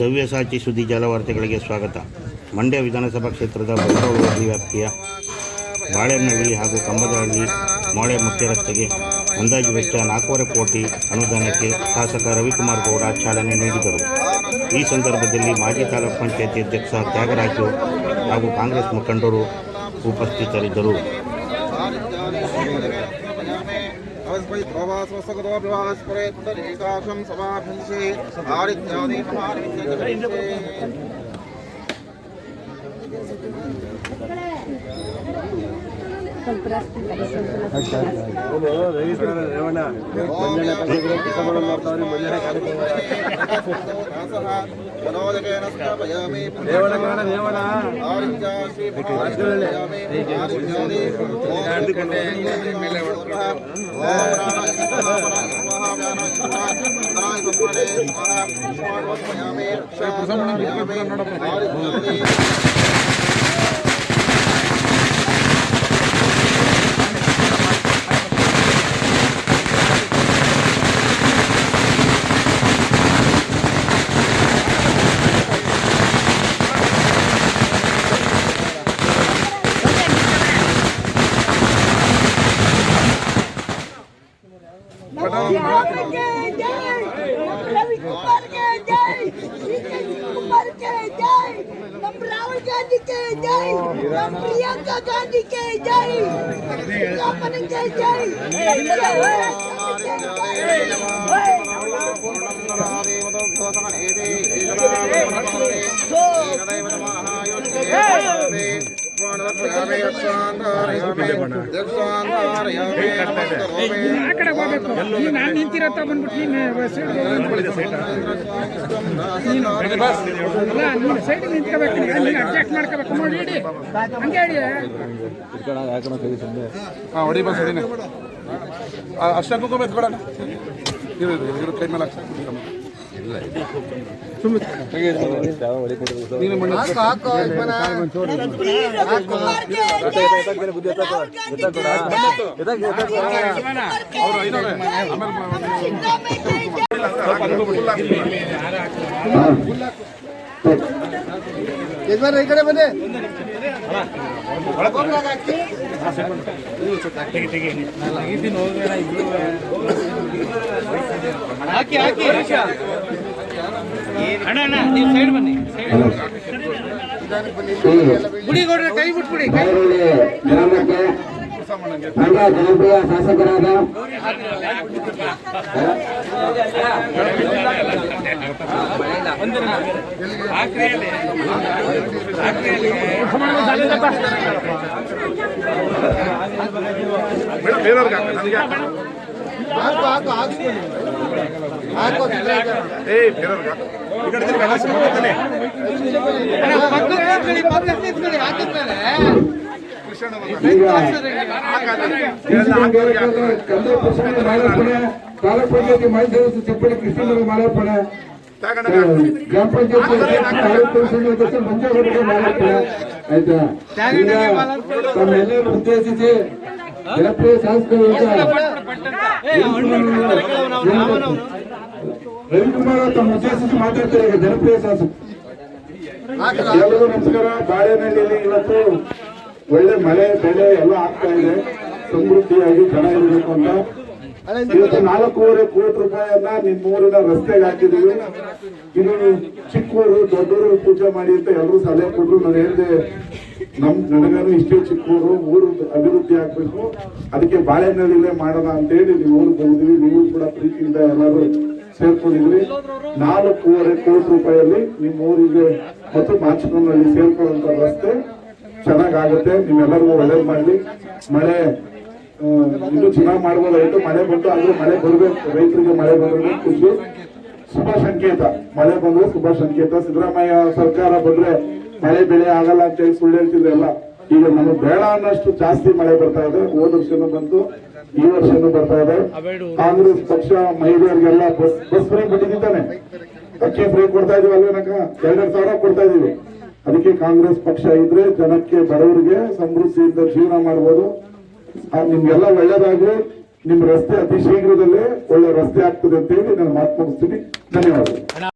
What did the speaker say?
ಸವ್ಯಸಾಚಿ ಸುದ್ದಿ ಜಾಲವಾರ್ತೆಗಳಿಗೆ ಸ್ವಾಗತ. ಮಂಡ್ಯ ವಿಧಾನಸಭಾ ಕ್ಷೇತ್ರದ ಹೋಬಳಿ ವ್ಯಾಪ್ತಿಯ ಬಾಳೆನಹಳ್ಳಿ ಹಾಗೂ ಕಂಬದಹಳ್ಳಿ ಮೋಳೆ ಮುಖ್ಯ ರಸ್ತೆಗೆ ಅಂದಾಜು ವೆಚ್ಚ ನಾಲ್ಕೂವರೆ ಕೋಟಿ ಅನುದಾನಕ್ಕೆ ಶಾಸಕ ರವಿಕುಮಾರ್ ಗೌಡ ಚಾಲನೆ ನೀಡಿದರು. ಈ ಸಂದರ್ಭದಲ್ಲಿ ಮಾಜಿ ತಾಲೂಕ್ ಪಂಚಾಯತಿ ಅಧ್ಯಕ್ಷ ತ್ಯಾಗರಾಜು ಹಾಗೂ ಕಾಂಗ್ರೆಸ್ ಮುಖಂಡರು ಉಪಸ್ಥಿತರಿದ್ದರು. तवस्मै प्रवासमसगतो प्रवासपरे पुनरेकाशं समाभिंषे आरित्यादिमारित्ये Thank you. ఎందుకంటే ప్రసంగం Nak pergi apa lagi, Jai? Nak pergi apa lagi, Jai? Jai, Jai, Jai, Jai, Jai, Jai, Jai, Jai, Jai, Jai, ಆ ಹಾಂ ಹೊಡಿ ಬಸ್ ಬೇಡ ಇರು ಕೈ ಮೇಲೆ ಹಾಕ್ಸ್ಕೊಂಡು ಇಲ್ಲ ಯಜಮಾನ ಈ ಕಡೆ ಬನ್ನಿ ಹಾಕಿ. ತೆಗಿ ತೆಗಿ ಹಾಕಿ ಹಾಕಿ ಅಣ್ಣ ಅಣ್ಣ ನೀವು ಸೈಡ್ ಬನ್ನಿ ಗುಡಿಗೌಡ್ರೆ ಕೈ ಬಿಟ್ಬಿಡಿ ಗ್ರಾಮಕ್ಕೆ ಮಂಡ್ಯ ಜನಪ್ರಿಯ ಶಾಸಕರಾದ ಬೇರೆಯವ್ರಿಗೆ ಹಾಕು ಹಾಕು ಹಾಕು ತಾಲೂಕ್ ಪಂಚಾಯತಿ ಮಾಜಿ ಸದಸ್ಯ ಚಪ್ಪಡಿ ಕೃಷ್ಣನವರ ತಗೊಂಡಾಗ ಗ್ರಾಮ ಪಂಚಾಯತಿ ತಾಲೂಕ್ ಪರಿಷತ್ ಸದಸ್ಯ ಮಂಜೇಗೌಡರ ಮಾಲಾರ್ಪಣೆ ಆಯ್ತಾ ತಮ್ಮೆಲ್ಲರೂ ಉದ್ದೇಶಿಸಿ ಜನಪ್ರಿಯ ಶಾಸಕರು ರವಿಕುಮಾರ್ ತಮ್ಮ ಉದ್ದೇಶಿಸಿ ಮಾತಾಡ್ತಾರೆ. ಈಗ ಜನಪ್ರಿಯ ಶಾಸಕ ಎಲ್ಲರಿಗೂ ನಮಸ್ಕಾರ. ಬಾಳೆನಹಳ್ಳಿಯಲ್ಲಿ ಇವತ್ತು ಒಳ್ಳೆ ಮಳೆ ಬೆಳೆ ಎಲ್ಲ ಆಗ್ತಾ ಇದೆ. ಸಮೃದ್ಧಿಯಾಗಿ ಚೆನ್ನಾಗಿರ್ಬೇಕು ಅಂತ. ಇವತ್ತು ನಾಲ್ಕೂವರೆ ಕೋಟಿ ರೂಪಾಯಿಯನ್ನ ನಿಮ್ಮೂರಿನ ರಸ್ತೆಗೆ ಹಾಕಿದೀವಿ ಇನ್ನು ಚಿಕ್ಕವರು ದೊಡ್ಡವರು ಪೂಜೆ ಮಾಡಿ ಅಂತ ಎಲ್ಲರೂ ಸಲಹೆ ಕೊಟ್ಟರು. ನಾನು ಹೇಳಿದೆ ನಮ್ ನನಗನು ಇಷ್ಟೇ ಚಿಕ್ಕೂರು ಊರು ಅಭಿವೃದ್ಧಿ ಆಗ್ಬೇಕು. ಅದಕ್ಕೆ ಬಾಳೆಹಣ್ಣಲ್ಲೇ ಮಾಡೋಣ ಅಂತ ಹೇಳಿ ನೀವು ಊರಿಗೆ ಬಂದಿದ್ವಿ ನೀವು ಕೂಡ ಪ್ರೀತಿಯಿಂದ ಎಲ್ಲರೂ ಸೇರ್ಕೊಂಡಿದ್ರಿ ನಾಲ್ಕೂವರೆ ಕೋಟಿ ರೂಪಾಯಿಯಲ್ಲಿ ನಿಮ್ಮ ಊರಿಗೆ ಮತ್ತು ಮಾಚಿನಲ್ಲಿ ಸೇರ್ಕೊಳ್ಳುವಂತ ರಸ್ತೆ ಚೆನ್ನಾಗಾಗುತ್ತೆ. ನಿಮ್ಮೆಲ್ಲರಿಗೂ ಒಳ್ಳೇದು ಮಾಡಲಿ. ಮಳೆ ಇದು ಚೆನ್ನಾಗಿ ಮಾಡ್ಬೋದಾಯ್ತು ಮಳೆ ಬಂತು, ಆದ್ರೂ ಮಳೆ ಬರಬೇಕು. ರೈತರಿಗೆ ಮಳೆ ಬರಬೇಕು ಖುಷಿ. ಶುಭ ಸಂಕೇತ. ಮಳೆ ಬಂದ್ರೆ ಶುಭ ಸಂಕೇತ. ಸಿದ್ದರಾಮಯ್ಯ ಸರ್ಕಾರ ಬಂದ್ರೆ ಮಳೆ ಬೆಳೆ ಆಗಲ್ಲ ಅಂತ ಹೇಳಿ ಸುಳ್ಳು ಹೇಳ್ತಿದ್ರಲ್ಲ ಈಗ ನಮಗೆ ಬೇಡ ಅನ್ನಷ್ಟು ಜಾಸ್ತಿ ಮಳೆ ಬರ್ತಾ ಇದೆ. ಹೋದ ವರ್ಷನೂ ಬಂತು ಈ ವರ್ಷನೂ ಬರ್ತಾ ಇದೆ. ಕಾಂಗ್ರೆಸ್ ಪಕ್ಷ ಮಹಿಳೆಯರಿಗೆಲ್ಲ ಬಸ್ ಬಸ್ ಫ್ರೀ ಬಿಟ್ಟಿದ್ದಾನೆ. ಅಕ್ಕಿ ಫ್ರೀ ಕೊಡ್ತಾ ಇದೀವಿ ಅಲ್ವೇನಕ ಎರಡೆರಡು ಸಾವಿರ ಕೊಡ್ತಾ ಇದೀವಿ. ಅದಕ್ಕೆ ಕಾಂಗ್ರೆಸ್ ಪಕ್ಷ ಇದ್ರೆ ಜನಕ್ಕೆ ಬಡವರಿಗೆ ಸಮೃದ್ಧಿಯಿಂದ ಜೀವನ ಮಾಡ್ಬೋದು. ಆ, ನಿಮ್ಗೆಲ್ಲ ಒಳ್ಳೇದಾಗ್ಲಿ. ನಿಮ್ ರಸ್ತೆ ಅತಿ ಶೀಘ್ರದಲ್ಲೇ ಒಳ್ಳೆ ರಸ್ತೆ ಆಗ್ತದೆ ಅಂತ ಹೇಳಿ ನಾನು ಮಾತು ಮುಗಿಸ್ತೀನಿ. ಧನ್ಯವಾದಗಳು.